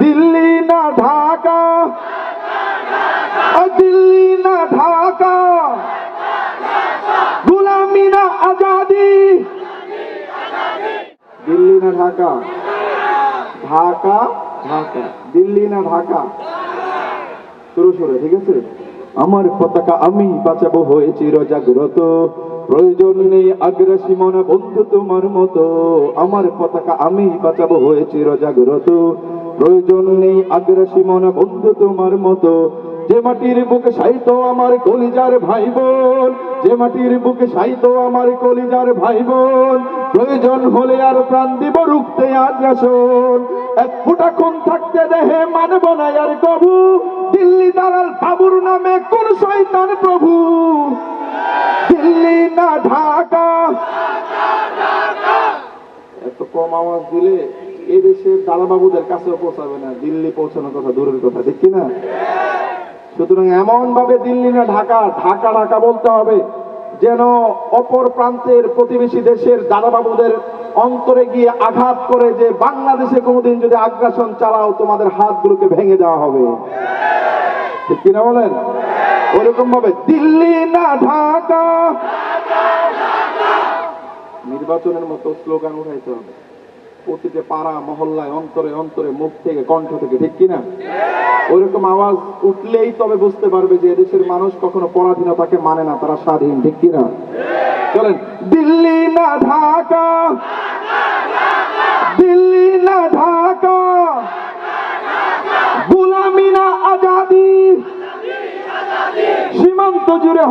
দিল্লি না ঢাকা। দিল্লি না ঢাকা। গুলামি না আজাদি। দিল্লি না ঢাকা। ঢাকা ঢাকা। দিল্লি না ঢাকা। শুরু শুরু, ঠিক আছে? আমার পতাকা আমি বাঁচাবো হয়ে চির জাগ্রত প্রয়োজন নেই আগ্রাসী মনে বন্ধু তোমার মতো। আমার পতাকা আমি বাঁচাবো হয়ে চির জাগ্রত প্রয়োজন নেই আগ্রাসী মনে বন্ধু তোমার মতো। যে মাটির বুকে সাইতো আমার কলিজার ভাই বোন যে মাটির বুকে সাইতো আমার কলিজার ভাই বোন প্রয়োজন হলে আর প্রাণ দিব রুখতে আগ্রাসন। এক ফুটা খুন থাকতে দেহে মানব না আর কবু দিল্লি দালাল বাবুর নামে কোন শয়তান প্রভু। দিল্লি না ঢাকা। এত কম আওয়াজ দিলে এ দেশের দালাবাবুদের কাছেও পৌঁছাবে না। দিল্লি পৌঁছানোর কথা দূরের কথা, ঠিক কি না সুতরাং এমন ভাবে দিল্লি না, ঢাকা ঢাকা ঢাকা বলতে হবে, যেন অপর প্রান্তের প্রতিবেশী দেশের দাদাবাবুদের অন্তরে গিয়ে আঘাত করে যে বাংলাদেশে কোনোদিন যদি আগ্রাসন চালাও, তোমাদের হাতগুলোকে ভেঙে দেওয়া হবে। ঠিক কিনা বলেন? ওরকম ভাবে দিল্লি না ঢাকা। নির্বাচনের মতো স্লোগান উঠাইতে হবে। প্রতিটা পাড়া, মহল্লায় অন্তরে অন্তরে, মুখ থেকে, কণ্ঠ থেকে, ঠিক কিনা? ওইরকম আওয়াজ উঠলেই তবে বুঝতে পারবে যে এদেশের মানুষ কখনো পরাধীনতাকে মানে না, তারা স্বাধীন, ঠিক কিনা? চলেন, দিল্লি না ঢাকা? দিল্লি না ঢাকা? গুলামি না আজাদি? সীমান্ত জুড়ে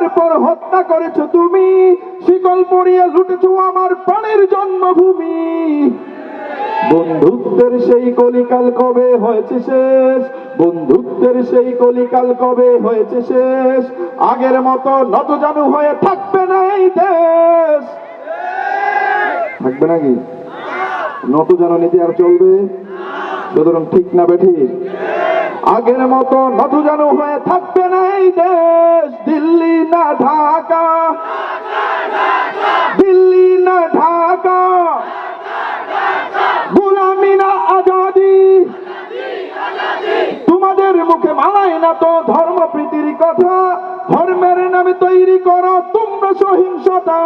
হত্যার পর হত্যা করেছ তুমি, শিকল পরিয়ে লুটেছো আমার প্রাণের জন্মভূমি। বন্ধুত্বের সেই কলিকাল কবে হয়েছে শেষ? বন্ধুত্বের সেই কলিকাল কবে হয়েছে শেষ? আগের মতো নত জানু হয়ে থাকবে না এই দেশ। থাকবে নাকি নত জানো নীতি আর চলবে? সুতরাং ঠিক না বেঠি? আগের মতো নত জানু হয়ে থাকবে না এই দেশ। দিল্লি ঢাকা। দিল্লি না ঢাকা। গুলামি না আজাদি। তোমাদের মুখে মানায় না তো ধর্মপ্রীতির কথা। ধর্মের নামে তৈরি করো তোমরা সহিংসতা।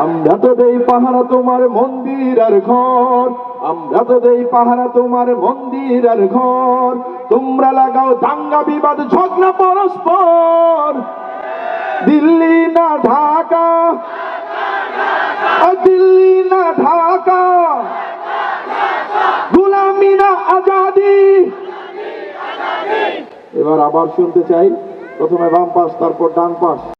আমরা তো দেই পাহারা তোমার মন্দির আর ঘর। আমরা তো দেই পাহারা তোমার মন্দির আর ঘর। তোমরা লাগাও দাঙ্গা বিবাদ, ঝগড়া পরস্পর। দিল্লি না ঢাকা। দিল্লি না ঢাকা। গুলামি না আজাদি। এবার আবার শুনতে চাই। প্রথমে বাম পাশ, তারপর ডান পাশ।